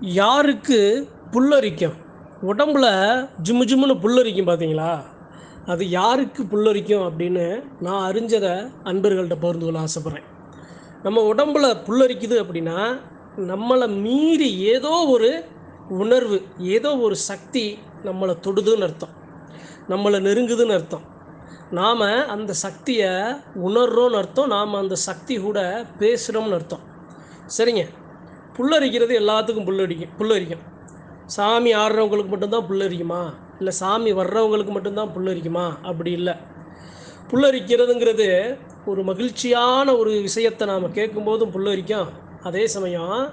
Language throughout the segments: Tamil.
யாருக்கு புல்லரிக்கும்? உடம்புல ஜிம்மு ஜிம்முன்னு புல்லரிக்கும் பார்த்தீங்களா அது யாருக்கு புல்லரிக்கும் அப்படின்னு நான் அறிஞ்சதை அன்பர்கள்ட்ட பகிர்ந்து கொள்ள ஆசைப்பட்றேன். நம்ம உடம்புல புல்லரிக்குது அப்படின்னா நம்மளை மீறி ஏதோ ஒரு உணர்வு ஏதோ ஒரு சக்தி நம்மளை தொடுதுன்னு அர்த்தம். நம்மளை நெருங்குதுன்னு அர்த்தம். நாம் அந்த சக்தியை உணர்றோன்னு அர்த்தம் நாம் அந்த சக்தி கூட பேசுகிறோம்னு அர்த்தம். சரிங்க? புல்லரிக்கிறது எல்லாத்துக்கும் புல்லடிக்கும் புல்லரிக்கும் சாமி ஆடுறவங்களுக்கு மட்டும்தான் புல்லரிக்குமா இல்லை சாமி வர்றவங்களுக்கு மட்டும்தான் புல்லரிக்குமா அப்படி இல்லை. புல்லரிக்கிறதுங்கிறது ஒரு மகிழ்ச்சியான ஒரு விஷயத்தை நாம் கேட்கும்போதும் புல்லரிக்கும் அதே சமயம்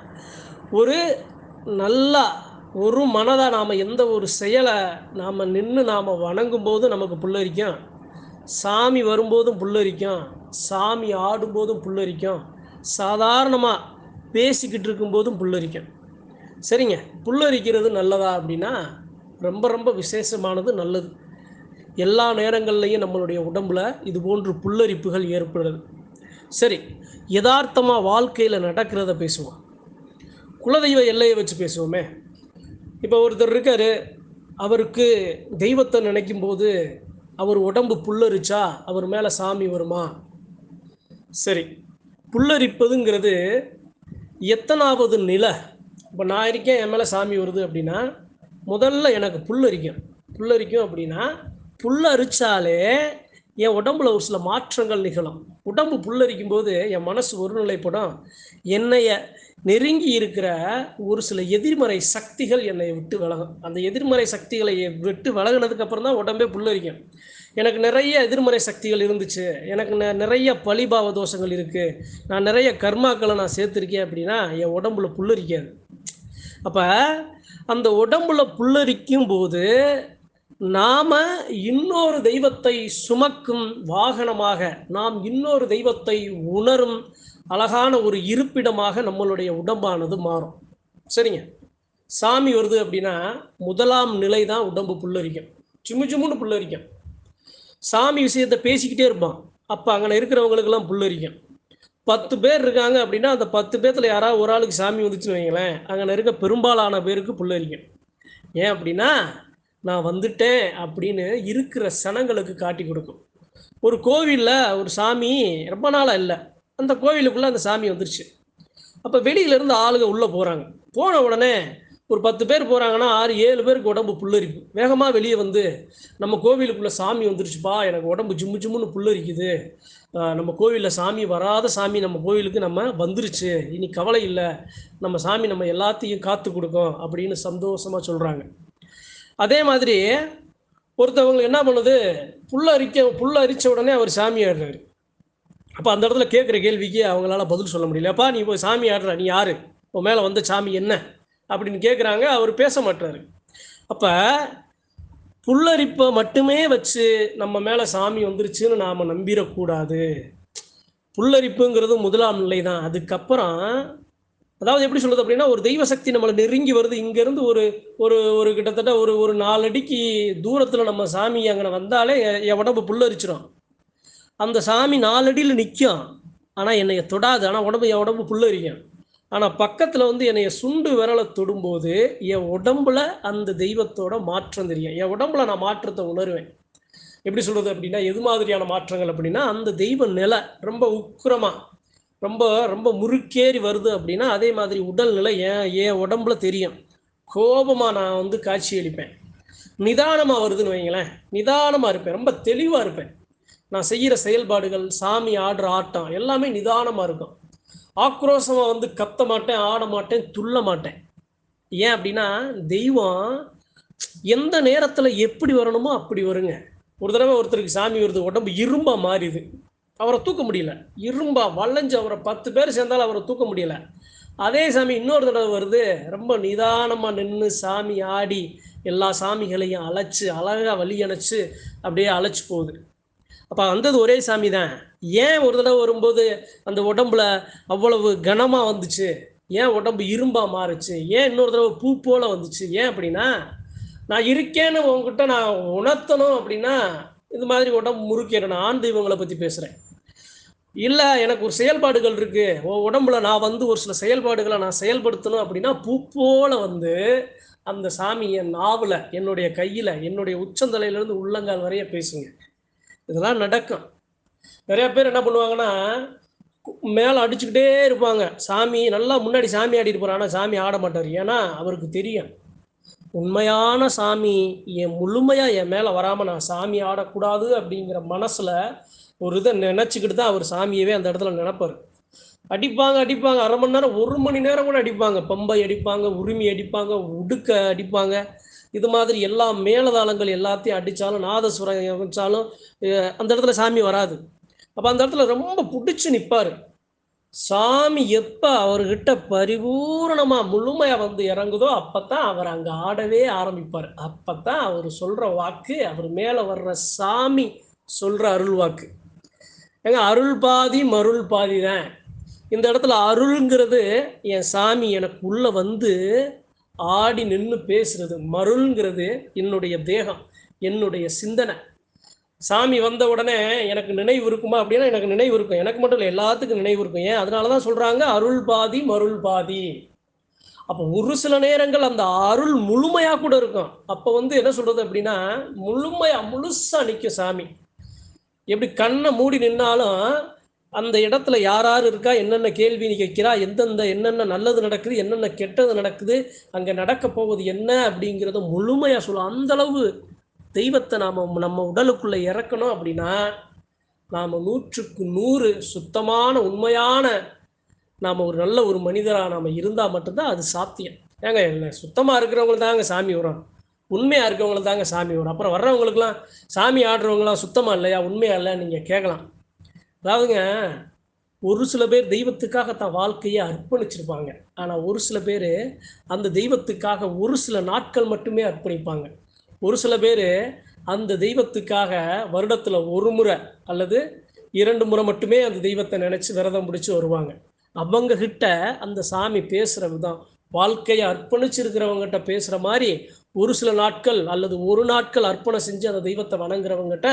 ஒரு நல்லா ஒரு மனதாக நாம் எந்த ஒரு செயலை நாம் நின்று நாம் வணங்கும் போதும் நமக்கு புல்லரிக்கும் சாமி வரும்போதும் புல்லரிக்கும் சாமி ஆடும்போதும் புல்லரிக்கும் சாதாரணமாக பேசிக்கிட்டு இருக்கும்போதும் புல்லரிக்கணும். சரிங்க. புல்லரிக்கிறது நல்லதா அப்படின்னா ரொம்ப ரொம்ப விசேஷமானது நல்லது. எல்லா நேரங்கள்லையும் நம்மளுடைய உடம்புல இது போன்று புல்லரிப்புகள் ஏற்படுறது. சரி. யதார்த்தமாக வாழ்க்கையில் நடக்கிறத பேசுவோம். குலதெய்வ எல்லையை வச்சு பேசுவோமே. இப்போ ஒருத்தர் இருக்கார். அவருக்கு தெய்வத்தை நினைக்கும் போது அவர் உடம்பு புல்லரிச்சா அவர் மேலே சாமி வருமா? சரி. புல்லரிப்பதுங்கிறது எத்தனாவது நிலை? இப்போ நான் இருக்கேன் என் மேலே சாமி வருது அப்படின்னா முதல்ல எனக்கு புல்லரிக்கும் புல்லரிக்கும் அப்படின்னா புல்லரிச்சாலே என் உடம்புல ஒரு சில மாற்றங்கள் நிகழும். உடம்பு புல்லரிக்கும் போது என் மனசு ஒருநிலைப்படும் என்னைய நெருங்கி இருக்கிற ஒரு சில எதிர்மறை சக்திகள் என்னை விட்டு விலகும். அந்த எதிர்மறை சக்திகளை விட்டு விலகினதுக்கு அப்புறம் தான் உடம்பே புல்லரிக்கும் எனக்கு நிறைய எதிர்மறை சக்திகள் இருந்துச்சு. எனக்கு ந நிறைய பழிபாவ தோஷங்கள் இருக்குது நான் நிறைய கர்மாக்களை நான் சேர்த்துருக்கேன் அப்படின்னா என் உடம்புல புல்லரிக்காது அப்போ அந்த உடம்புல புல்லரிக்கும் போது நாம் இன்னொரு தெய்வத்தை சுமக்கும் வாகனமாக நாம் இன்னொரு தெய்வத்தை உணரும் அழகான ஒரு இருப்பிடமாக நம்மளுடைய உடம்பானது மாறும். சரிங்க? சாமி வருது அப்படின்னா முதலாம் நிலை தான் உடம்பு புல்லரிக்கும். சும்மு சும்முன்னு புல்லரிக்கும். சாமி விஷயத்தை பேசிக்கிட்டே இருப்பான். அப்போ அங்கே இருக்கிறவங்களுக்கெல்லாம் புல்லரிக்கும். பத்து பேர் இருக்காங்க அப்படின்னா அந்த பத்து பேர்த்தில் யாராவது ஒரு ஆளுக்கு சாமி வந்துச்சுன்னு வைங்களேன் அங்கே இருக்க பெரும்பாலான பேருக்கு புல்லரிக்கும். ஏன் அப்படின்னா நான் வந்துட்டேன் அப்படின்னு இருக்கிற சனங்களுக்கு காட்டி கொடுக்கும். ஒரு கோவிலில் ஒரு சாமி ரொம்ப நாளாக இல்லை. அந்த கோவிலுக்குள்ளே அந்த சாமி வந்துருச்சு. அப்போ வெளியிலேருந்து ஆளுங்க உள்ளே போகிறாங்க போன உடனே ஒரு பத்து பேர் போகிறாங்கன்னா ஆறு ஏழு பேருக்கு உடம்பு புல்லரிப்பு வேகமாக வெளியே வந்து நம்ம கோவிலுக்குள்ளே சாமி வந்துருச்சுப்பா எனக்கு உடம்பு ஜிம்மு ஜிம்முன்னு புல்லரிக்குது. நம்ம கோவிலில் சாமி வராத சாமி நம்ம கோவிலுக்கு நம்ம வந்துருச்சு. இனி கவலை இல்லை. நம்ம சாமி நம்ம எல்லாத்தையும் காத்து கொடுக்கும் அப்படின்னு சந்தோஷமாக சொல்கிறாங்க அதே மாதிரி ஒருத்தவங்க என்ன பண்ணுது? புல்ல அரிக்க புல்ல அரிச்ச உடனே அவர் சாமி ஆடுறாரு அப்போ அந்த இடத்துல கேட்குற கேள்விக்கு அவங்களால பதில் சொல்ல முடியல. அப்பா நீ போய் சாமி ஆடுற நீ யாரு? உன் மேலே வந்த சாமி என்ன? அப்படின்னு கேட்குறாங்க அவர் பேச மாட்டாரு அப்போ புல்லரிப்பை மட்டுமே வச்சு நம்ம மேலே சாமி வந்துருச்சுன்னு நாம் நம்பிடக்கூடாது புல்லரிப்புங்கிறது முதலாம் நிலை தான் அதுக்கப்புறம் அதாவது எப்படி சொல்றது அப்படின்னா ஒரு தெய்வ சக்தி நம்மளை நெருங்கி வருது. இங்கேருந்து ஒரு ஒரு ஒரு கிட்டத்தட்ட ஒரு ஒரு நாலு அடிக்கு தூரத்தில் நம்ம சாமி அங்கே வந்தாலே என் உடம்பு புல்லரிச்சிடும் அந்த சாமி நாலடியில் நிற்கும் ஆனால் என்னைய தொடாது. ஆனால் உடம்பு என் உடம்பு புல்லரிக்கும் ஆனால் பக்கத்தில் வந்து என்னைய சுண்டு விரலை தொடும்போது என் உடம்புல அந்த தெய்வத்தோட மாற்றம் தெரியும். என் உடம்புல நான் மாற்றத்தை உணர்வேன். எப்படி சொல்கிறது அப்படின்னா எது மாதிரியான மாற்றங்கள் அப்படின்னா அந்த தெய்வ நிலை ரொம்ப உக்கிரமாக ரொம்ப ரொம்ப முறுக்கேறி வருது அப்படின்னா அதே மாதிரி உடல்நிலை என் என் உடம்புல தெரியும். கோபமாக நான் வந்து காட்சி அளிப்பேன் நிதானமாக வருதுன்னு வைங்களேன் நிதானமாக இருப்பேன். ரொம்ப தெளிவாக இருப்பேன். நான் செய்கிற செயல்பாடுகள் சாமி ஆடுற ஆட்டம் எல்லாமே நிதானமாக இருக்கும். ஆக்ரோஷமாக வந்து கத்த மாட்டேன் ஆட மாட்டேன் துள்ள மாட்டேன். ஏன் அப்படின்னா தெய்வம் எந்த நேரத்தில் எப்படி வரணுமோ அப்படி வருங்க. ஒரு தடவை ஒருத்தருக்கு சாமி வருது உடம்பு இரும்பாக மாறிது அவரை தூக்க முடியல. இரும்பா வளைஞ்சு அவரை பத்து பேர் சேர்ந்தாலும் அவரை தூக்க முடியல. அதே சாமி இன்னொரு தடவை வருது ரொம்ப நிதானமாக நின்று சாமி ஆடி எல்லா சாமிகளையும் அழைச்சி அழகாக வழி அணைச்சு அப்படியே அழைச்சி போகுது. அப்போ வந்தது ஒரே சாமி தான். ஏன் ஒரு தடவை வரும்போது அந்த உடம்புல அவ்வளவு கனமாக வந்துச்சு? ஏன் உடம்பு இரும்பாக மாறுச்சு? ஏன் இன்னொரு தடவை பூ போல வந்துச்சு? ஏன் அப்படின்னா நான் இருக்கேன்னு உங்ககிட்ட நான் உணர்த்தணும் அப்படின்னா இது மாதிரி உடம்பு முறுக்கிறேன் நான் ஆண் தெய்வங்களை பற்றி பேசுகிறேன் இல்லை எனக்கு ஒரு செயல்பாடுகள் இருக்குது உடம்புல நான் வந்து ஒரு சில செயல்பாடுகளை நான் செயல்படுத்தணும் அப்படின்னா பூ போல வந்து அந்த சாமி என் நாவில் என்னுடைய கையில் என்னுடைய உச்சந்தலையிலேருந்து உள்ளங்கால் வரைய பேசுங்க. இதெல்லாம் நடக்கும். நிறையா பேர் என்ன பண்ணுவாங்கன்னா மேலே அடிச்சுக்கிட்டே இருப்பாங்க. சாமி நல்லா முன்னாடி சாமி ஆடிட்டு போகிறான் ஆனால் சாமி ஆட மாட்டார். ஏன்னா அவருக்கு தெரியும். உண்மையான சாமி என் முழுமையாக என் மேலே வராமல் நான் சாமி ஆடக்கூடாது அப்படிங்கிற மனசில் ஒரு இதை நினச்சிக்கிட்டு தான் அவர் சாமியவே அந்த இடத்துல நினப்பார். அடிப்பாங்க அடிப்பாங்க. அரை மணி நேரம் ஒரு மணி நேரம் கூட அடிப்பாங்க. பம்பை அடிப்பாங்க உரிமை அடிப்பாங்க உடுக்க அடிப்பாங்க. இது மாதிரி எல்லா மேலதாளங்கள் எல்லாத்தையும் அடித்தாலும் நாதசுரம் வச்சாலும் அந்த இடத்துல சாமி வராது. அப்போ அந்த இடத்துல ரொம்ப பிடிச்சி நிற்பார் சாமி எப்போ அவர்கிட்ட பரிபூரணமாக முழுமையாக வந்து இறங்குதோ அப்போ தான் அவர் அங்கே ஆடவே ஆரம்பிப்பார். அப்போ தான் அவர் சொல்கிற வாக்கு அவர் மேலே வர்ற சாமி சொல்கிற அருள் வாக்கு. ஏங்க அருள் பாதி மருள் பாதி தான் இந்த இடத்துல அருள்ங்கிறது என் சாமி எனக்கு உள்ளே வந்து ஆடி நின்று பேசுறது மருள்ங்கிறது என்னுடைய தேகம் என்னுடைய சிந்தனை. சாமி வந்த உடனே எனக்கு நினைவு இருக்குமா அப்படின்னா எனக்கு நினைவு இருக்கும். எனக்கு மட்டும் இல்லை எல்லாத்துக்கும் நினைவு இருக்கும். ஏன்? அதனால தான் சொல்கிறாங்க அருள் பாதி மருள் பாதி. அப்போ ஒரு சில நேரங்கள் அந்த அருள் முழுமையாக கூட இருக்கும். அப்போ வந்து என்ன சொல்கிறது அப்படின்னா முழுமையாக முழுசாக நிற்கும் சாமி. எப்படி கண்ணை மூடி நின்னாலும் அந்த இடத்துல யார் யார் இருக்கா என்னென்ன கேள்வி நீ கேட்கிறா எந்தெந்த என்னென்ன நல்லது நடக்குது என்னென்ன கெட்டது நடக்குது அங்கே நடக்க போவது என்ன அப்படிங்கிறத முழுமையாக சொல்லும் அந்தளவு தெய்வத்தை நாம் நம்ம உடலுக்குள்ளே இறக்கணும் அப்படின்னா நாம் நூற்றுக்கு நூறு சுத்தமான உண்மையான நாம் ஒரு நல்ல ஒரு மனிதராக நாம் இருந்தால் மட்டும்தான் அது சாத்தியம். ஏங்க இல்லை சுத்தமாக இருக்கிறவங்களுக்கு தாங்க சாமி வரும். உண்மையாக இருக்கிறவங்களுக்கு தாங்க சாமி வரும். அப்புறம் வர்றவங்களுக்குலாம் சாமி ஆடுறவங்களாம் சுத்தமாக இல்லையா? உண்மையாக இல்லை நீங்கள் கேட்கலாம். அதாவதுங்க ஒரு சில பேர் தெய்வத்துக்காக தான் வாழ்க்கையை அர்ப்பணிச்சிருப்பாங்க. ஆனால் ஒரு சில பேர் அந்த தெய்வத்துக்காக ஒரு சில நாட்கள் மட்டுமே அர்ப்பணிப்பாங்க. ஒரு சில பேர் அந்த தெய்வத்துக்காக வருடத்தில் ஒரு முறை அல்லது இரண்டு முறை மட்டுமே அந்த தெய்வத்தை நினச்சி விரதம் பிடிச்சி வருவாங்க. அவங்க கிட்ட அந்த சாமி பேசுகிற விதம் வாழ்க்கையை அர்ப்பணிச்சிருக்கிறவங்ககிட்ட பேசுகிற மாதிரி ஒரு சில நாட்கள் அல்லது ஒரு நாட்கள் அர்ப்பணம் செஞ்சு அந்த தெய்வத்தை வணங்குறவங்ககிட்ட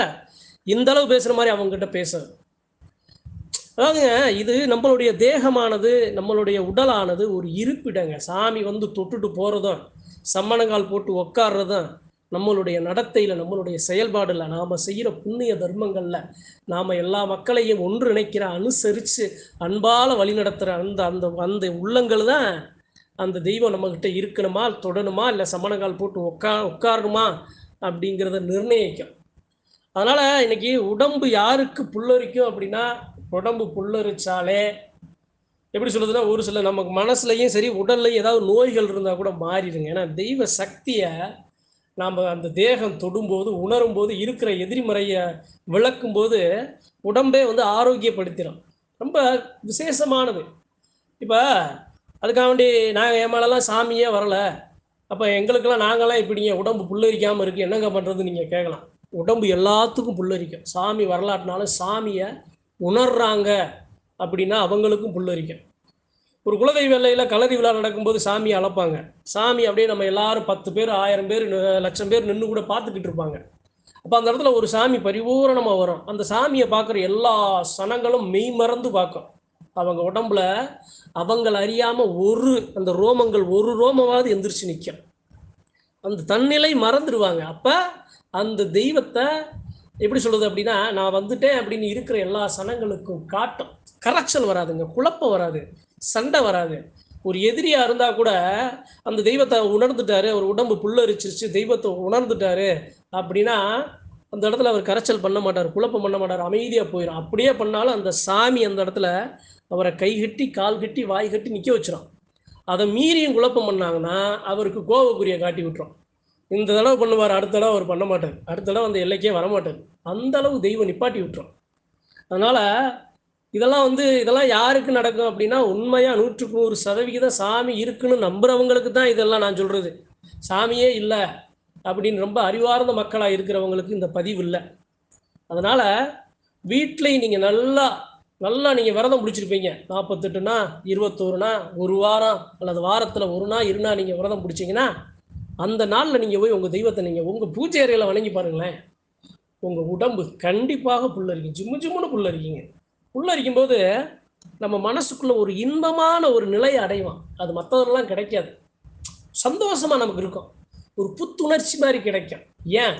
இந்த அளவு பேசுகிற மாதிரி அவங்ககிட்ட பேசுறது அதாவதுங்க இது நம்மளுடைய தேகமானது நம்மளுடைய உடலானது ஒரு இருப்பிடங்க. சாமி வந்து தொட்டுட்டு போகிறதும் சம்மணங்கால் போட்டு உக்காடுறதும் நம்மளுடைய நடத்தையில் நம்மளுடைய செயல்பாடில். நாம் செய்கிற புண்ணிய தர்மங்களில் நாம் எல்லா மக்களையும் ஒன்றிணைக்கிற அனுசரித்து அன்பால் வழிநடத்துகிற அந்த அந்த அந்த உள்ளங்கள் தான் அந்த தெய்வம் நம்மக்கிட்ட இருக்கணுமா தொடணுமா இல்லை சம்மணங்கால் போட்டு உட்கா உட்காரணுமா அப்படிங்கிறத நிர்ணயிக்கும். அதனால் இன்னைக்கு உடம்பு யாருக்கு புல்லரிக்கும் அப்படின்னா உடம்பு புல்லரிச்சாலே எப்படி சொல்றதுன்னா ஒரு சில நமக்கு மனசுலையும் சரி உடல்லையும் ஏதாவது நோய்கள் இருந்தால் கூட மாறிடுங்க. ஏன்னா தெய்வ சக்தியை நாம் அந்த தேகம் தொடும்போது உணரும்போது இருக்கிற எதிர்மறையை விளக்கும்போது உடம்பே வந்து ஆரோக்கியப்படுத்திடும் ரொம்ப விசேஷமானது. இப்போ அதுக்காக வேண்டி நாங்கள் என் மேலெல்லாம் சாமியே வரலை. அப்போ எங்களுக்கெல்லாம் நாங்களாம் இப்படிங்க உடம்பு புல்லரிக்காமல் இருக்குது என்னங்க பண்ணுறதுன்னு நீங்கள் கேட்கலாம். உடம்பு எல்லாத்துக்கும் புல்லரிக்கும். சாமி வரலாற்றுனாலும் சாமியை உணர்றாங்க அப்படின்னா அவங்களுக்கும் புல்லரிக்கும். ஒரு குலதெய்வ எல்லையில் கலரி விழா நடக்கும்போது சாமியை அழைப்பாங்க. சாமி அப்படியே நம்ம எல்லாரும் பத்து பேர் ஆயிரம் பேர் லட்சம் பேர் நின்று கூட பார்த்துக்கிட்டு இருப்பாங்க. அப்போ அந்த இடத்துல ஒரு சாமி பரிபூரணமாக வரும். அந்த சாமியை பார்க்குற எல்லா சனங்களும் மெய் மறந்து பார்க்கும். அவங்க உடம்புல அவங்கள அறியாமல் ஒரு அந்த ரோமங்கள் ஒரு ரோமமாவது எந்திரிச்சு நிற்கும் அந்த தன்னிலை மறந்துடுவாங்க. அப்போ அந்த தெய்வத்தை எப்படி சொல்றது அப்படின்னா நான் வந்துட்டேன் அப்படின்னு இருக்கிற எல்லா சனங்களுக்கும் காட்டும் கரைச்சல் வராதுங்க குழப்பம் வராது சண்டை வராது. ஒரு எதிரியா இருந்தா கூட அந்த தெய்வத்தை உணர்ந்துட்டாரு அவர் உடம்பு புல்லரிச்சிருச்சு தெய்வத்தை உணர்ந்துட்டாரு அப்படின்னா அந்த இடத்துல அவர் கரைச்சல் பண்ண மாட்டார் குழப்பம் பண்ண மாட்டார் அமைதியாக போயிடும் அப்படியே பண்ணாலும் அந்த சாமி அந்த இடத்துல அவரை கை கட்டி கால் கட்டி வாய் கட்டி நிற்க வச்சிடும் அதை மீறியும் குழப்பம் பண்ணாங்கன்னா அவருக்கு கோவக்குரிய காட்டி விட்டுரும். இந்த தடவை பண்ணுவார் அடுத்த தடவை அவர் பண்ண மாட்டார். அடுத்த தடவை அந்த எல்லைக்கே வரமாட்டார் அந்த அளவு தெய்வம் நிப்பாட்டி விட்டுரும். அதனால இதெல்லாம் வந்து இதெல்லாம் யாருக்கு நடக்கும் அப்படின்னா உண்மையாக நூற்றுக்கு நூறு சதவிகிதம் சாமி இருக்குன்னு நம்புறவங்களுக்கு தான் இதெல்லாம் நான் சொல்றது. சாமியே இல்லை அப்படின்னு ரொம்ப அறிவார்ந்த மக்களாக இருக்கிறவங்களுக்கு இந்த பதிவு இல்லை. அதனால வீட்டிலையும் நீங்கள் நல்லா நல்லா நீங்கள் விரதம் பிடிச்சிருப்பீங்க. நாற்பத்தெட்டுனா இருபத்தோருனா ஒரு வாரம் அல்லது வாரத்தில் ஒரு நாள் இருனா நீங்கள் விரதம் பிடிச்சீங்கன்னா அந்த நாளில் நீங்கள் போய் உங்கள் தெய்வத்தை நீங்கள் உங்கள் பூஜை அறையில் வணங்கி பாருங்களேன். உங்கள் உடம்பு கண்டிப்பாக புல்லரிக்கும். ஜிம்மு ஜிம்முன்னு புல்லரிக்குங்க. புல்லரிக்கும் போது நம்ம மனசுக்குள்ள ஒரு இன்பமான ஒரு நிலையை அடைவான் அது மற்றவரெல்லாம் கிடைக்காது. சந்தோஷமா நமக்கு இருக்கும். ஒரு புத்துணர்ச்சி மாதிரி கிடைக்கும். ஏன்?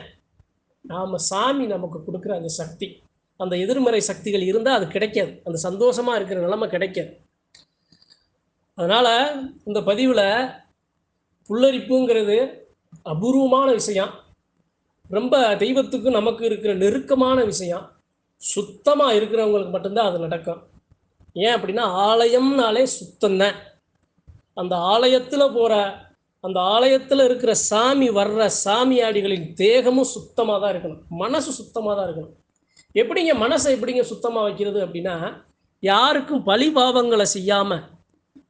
நாம் சாமி நமக்கு கொடுக்குற அந்த சக்தி அந்த எதிர்மறை சக்திகள் இருந்தால் அது கிடைக்காது. அந்த சந்தோஷமா இருக்கிற நிலைமை கிடைக்காது. அதனால் இந்த பதிவில் புல்லரிப்புங்கிறது அபூர்வமான விஷயம். ரொம்ப தெய்வத்துக்கும் நமக்கு இருக்கிற நெருக்கமான விஷயம். சுத்தமாக இருக்கிறவங்களுக்கு மட்டும்தான் அது நடக்கும். ஏன் அப்படின்னா ஆலயம்னாலே சுத்தந்தேன் அந்த ஆலயத்தில் போகிற அந்த ஆலயத்தில் இருக்கிற சாமி வர்ற சாமியாடிகளின் தேகமும் சுத்தமாக தான் இருக்கணும். மனசு சுத்தமாக தான் இருக்கணும். எப்படிங்க மனசை எப்படிங்க சுத்தமாக வைக்கிறது அப்படின்னா யாருக்கும் பழி பாவங்களை செய்யாமல்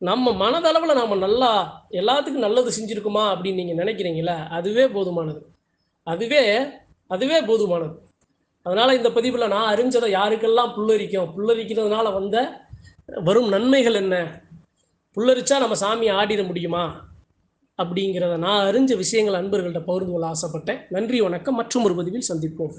நம்ம மனதளவில் நாம் நல்லா எல்லாத்துக்கும் நல்லது செஞ்சுருக்குமா அப்படின்னு நீங்கள் நினைக்கிறீங்களா அதுவே போதுமானது. அதுவே அதுவே போதுமானது. அதனால் இந்த பதிவில் நான் அறிஞ்சதை யாருக்கெல்லாம் புல்லரிக்கும்? புல்லரிக்கிறதுனால வந்த வரும் நன்மைகள் என்ன? புல்லரிச்சா நம்ம சாமியை ஆடிட முடியுமா? அப்படிங்கிறத நான் அறிஞ்ச விஷயங்கள் அன்பர்கள்ட்ட பகிர்ந்து கொள்ள ஆசைப்பட்டேன். நன்றி வணக்கம். மற்றும் ஒரு பதிவில் சந்திப்போம்.